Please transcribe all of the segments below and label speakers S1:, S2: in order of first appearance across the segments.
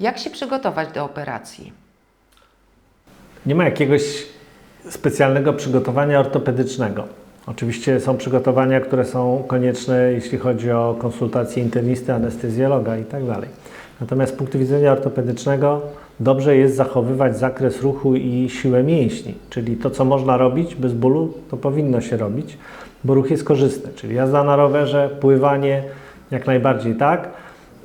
S1: Jak się przygotować do operacji?
S2: Nie ma jakiegoś specjalnego przygotowania ortopedycznego. Oczywiście są przygotowania, które są konieczne, jeśli chodzi o konsultacje internisty, anestezjologa itd. Natomiast z punktu widzenia ortopedycznego dobrze jest zachowywać zakres ruchu i siłę mięśni, czyli to, co można robić bez bólu, to powinno się robić, bo ruch jest korzystny, czyli jazda na rowerze, pływanie, jak najbardziej tak.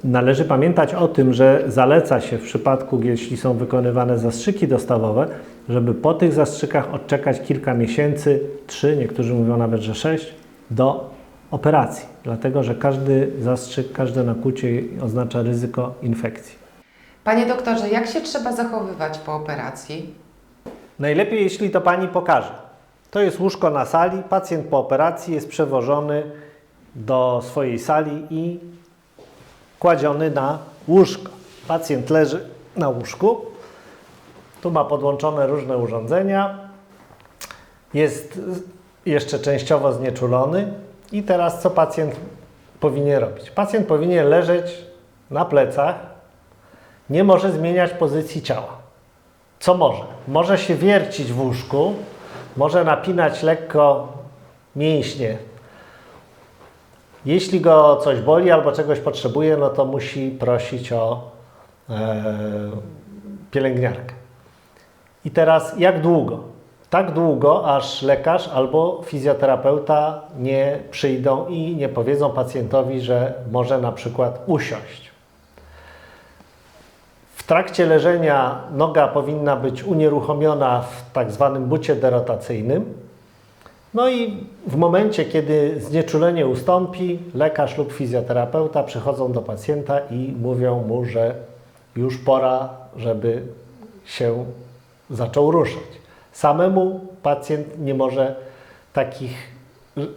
S2: Należy pamiętać o tym, że zaleca się w przypadku, jeśli są wykonywane zastrzyki dostawowe, żeby po tych zastrzykach odczekać kilka miesięcy, trzy, niektórzy mówią nawet, że sześć, do operacji, dlatego że każdy zastrzyk, każde nakłucie oznacza ryzyko infekcji.
S1: Panie doktorze, jak się trzeba zachowywać po operacji?
S2: Najlepiej, jeśli to pani pokaże. To jest łóżko na sali, pacjent po operacji jest przewożony do swojej sali i kładziony na łóżko. Pacjent leży na łóżku, tu ma podłączone różne urządzenia, jest jeszcze częściowo znieczulony i teraz co pacjent powinien robić? Pacjent powinien leżeć na plecach, nie może zmieniać pozycji ciała. Co może? Może się wiercić w łóżku, może napinać lekko mięśnie. Jeśli go coś boli albo czegoś potrzebuje, no to musi prosić o e, pielęgniarkę. I teraz jak długo? Tak długo, aż lekarz albo fizjoterapeuta nie przyjdą i nie powiedzą pacjentowi, że może na przykład usiąść. W trakcie leżenia noga powinna być unieruchomiona w tak zwanym bucie derotacyjnym. No i w momencie, kiedy znieczulenie ustąpi, lekarz lub fizjoterapeuta przychodzą do pacjenta i mówią mu, że już pora, żeby się zaczął ruszać. Samemu pacjent nie może takich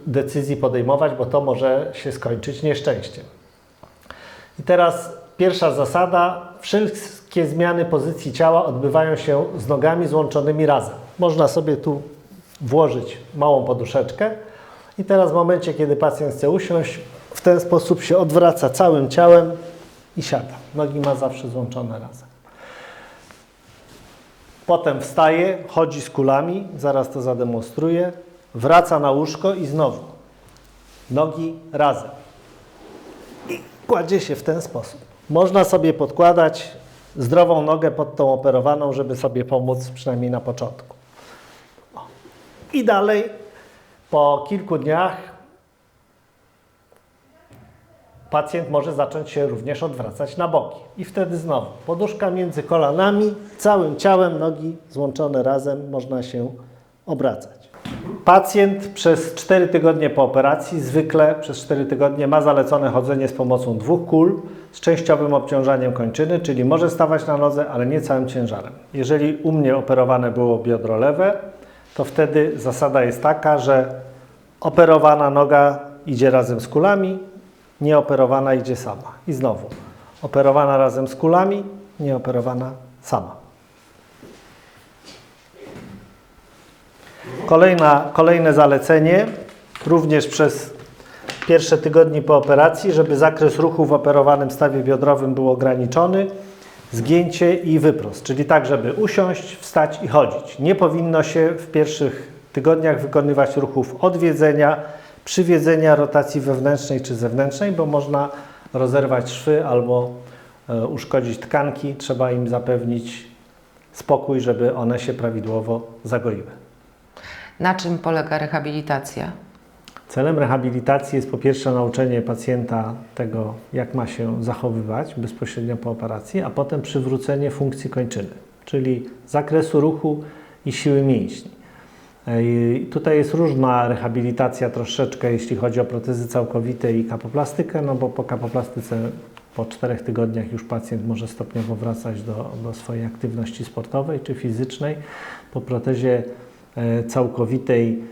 S2: decyzji podejmować, bo to może się skończyć nieszczęściem. I teraz pierwsza zasada: wszystkie zmiany pozycji ciała odbywają się z nogami złączonymi razem. Można sobie tu włożyć małą poduszeczkę i teraz w momencie, kiedy pacjent chce usiąść, w ten sposób się odwraca całym ciałem i siada. Nogi ma zawsze złączone razem. Potem wstaje, chodzi z kulami, zaraz to zademonstruję, wraca na łóżko i znowu nogi razem. I kładzie się w ten sposób. Można sobie podkładać zdrową nogę pod tą operowaną, żeby sobie pomóc przynajmniej na początku. I dalej po kilku dniach pacjent może zacząć się również odwracać na boki. I wtedy znowu poduszka między kolanami, całym ciałem, nogi złączone razem, można się obracać. Pacjent przez 4 tygodnie po operacji, zwykle przez 4 tygodnie ma zalecone chodzenie z pomocą dwóch kul z częściowym obciążaniem kończyny, czyli może stawać na nodze, ale nie całym ciężarem. Jeżeli u mnie operowane było biodro lewe, to wtedy zasada jest taka, że operowana noga idzie razem z kulami, nieoperowana idzie sama. I znowu, operowana razem z kulami, nieoperowana sama. Kolejna, kolejne zalecenie, również przez pierwsze tygodnie po operacji, żeby zakres ruchu w operowanym stawie biodrowym był ograniczony, zgięcie i wyprost, czyli tak, żeby usiąść, wstać i chodzić. Nie powinno się w pierwszych tygodniach wykonywać ruchów odwiedzenia, przywiedzenia, rotacji wewnętrznej czy zewnętrznej, bo można rozerwać szwy albo e, uszkodzić tkanki. Trzeba im zapewnić spokój, żeby one się prawidłowo zagoiły.
S1: Na czym polega rehabilitacja?
S2: Celem rehabilitacji jest po pierwsze nauczenie pacjenta tego, jak ma się zachowywać bezpośrednio po operacji, a potem przywrócenie funkcji kończyny, czyli zakresu ruchu i siły mięśni. I tutaj jest różna rehabilitacja troszeczkę, jeśli chodzi o protezy całkowite i kapoplastykę, no bo po kapoplastyce po czterech tygodniach już pacjent może stopniowo wracać do, do swojej aktywności sportowej czy fizycznej. Po protezie e, całkowitej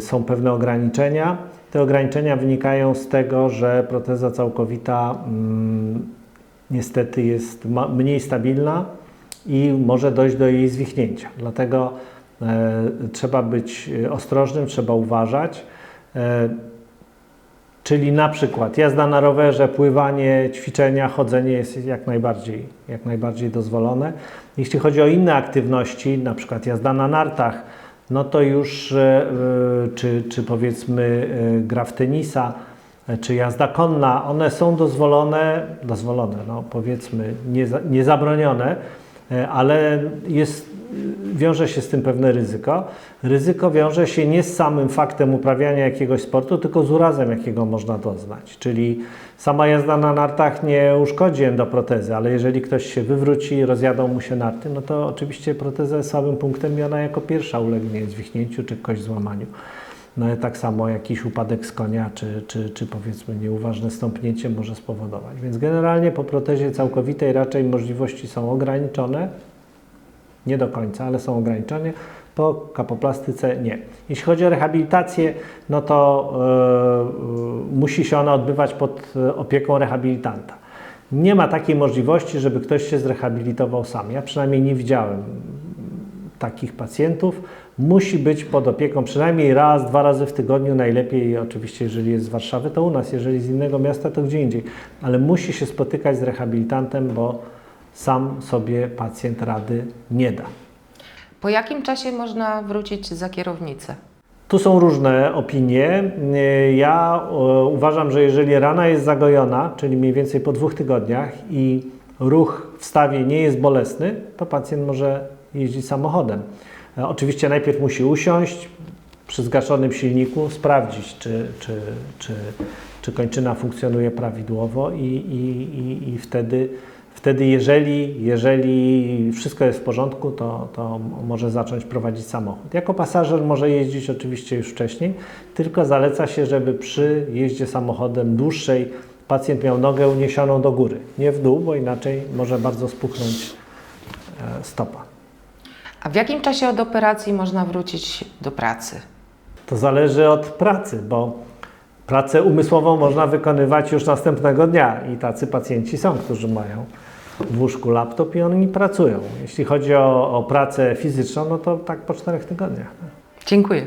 S2: są pewne ograniczenia. Te ograniczenia wynikają z tego, że proteza całkowita mm, niestety jest mniej stabilna i może dojść do jej zwichnięcia. Dlatego E, trzeba być ostrożnym, trzeba uważać. E, Czyli na przykład jazda na rowerze, pływanie, ćwiczenia, chodzenie jest jak najbardziej, jak najbardziej dozwolone. Jeśli chodzi o inne aktywności, na przykład jazda na nartach, no to już, e, e, czy, czy powiedzmy e, gra w tenisa, czy jazda konna, one są dozwolone, dozwolone, no powiedzmy nie, nie ale jest, wiąże się z tym pewne ryzyko. Ryzyko wiąże się nie z samym faktem uprawiania jakiegoś sportu, tylko z urazem, jakiego można doznać. Czyli sama jazda na nartach nie uszkodzi endoprotezy, ale jeżeli ktoś się wywróci i rozjadą mu się narty, no to oczywiście proteza słabym punktem i ona jako pierwsza ulegnie zwichnięciu czy kość złamaniu. No ale tak samo jakiś upadek z konia, czy, czy, czy powiedzmy nieuważne stąpnięcie może spowodować. Więc generalnie po protezie całkowitej raczej możliwości są ograniczone, nie do końca, ale są ograniczone. Po kapoplastyce nie. Jeśli chodzi o rehabilitację, no to e, musi się ona odbywać pod e, opieką rehabilitanta. Nie ma takiej możliwości, żeby ktoś się zrehabilitował sam. Ja przynajmniej nie widziałem takich pacjentów. Musi być pod opieką przynajmniej raz, dwa razy w tygodniu, najlepiej oczywiście, jeżeli jest z Warszawy, to u nas, jeżeli z innego miasta, to gdzie indziej. Ale musi się spotykać z rehabilitantem, bo sam sobie pacjent rady nie da.
S1: Po jakim czasie można wrócić za kierownicę?
S2: Tu są różne opinie. Ja e, uważam, że jeżeli rana jest zagojona, czyli mniej więcej po dwóch tygodniach i ruch w stawie nie jest bolesny, to pacjent może jeździć samochodem. E, Oczywiście najpierw musi usiąść przy zgaszonym silniku, sprawdzić, czy, czy, czy, czy kończyna funkcjonuje prawidłowo i, i, i, i wtedy, wtedy jeżeli, jeżeli wszystko jest w porządku, to, to może zacząć prowadzić samochód. Jako pasażer może jeździć oczywiście już wcześniej, tylko zaleca się, żeby przy jeździe samochodem dłuższej pacjent miał nogę uniesioną do góry, nie w dół, bo inaczej może bardzo spuchnąć e, stopa.
S1: A w jakim czasie od operacji można wrócić do pracy?
S2: To zależy od pracy, bo pracę umysłową można wykonywać już następnego dnia i tacy pacjenci są, którzy mają w łóżku laptop i oni pracują. Jeśli chodzi o, o pracę fizyczną, no to tak po czterech tygodniach.
S1: Dziękuję.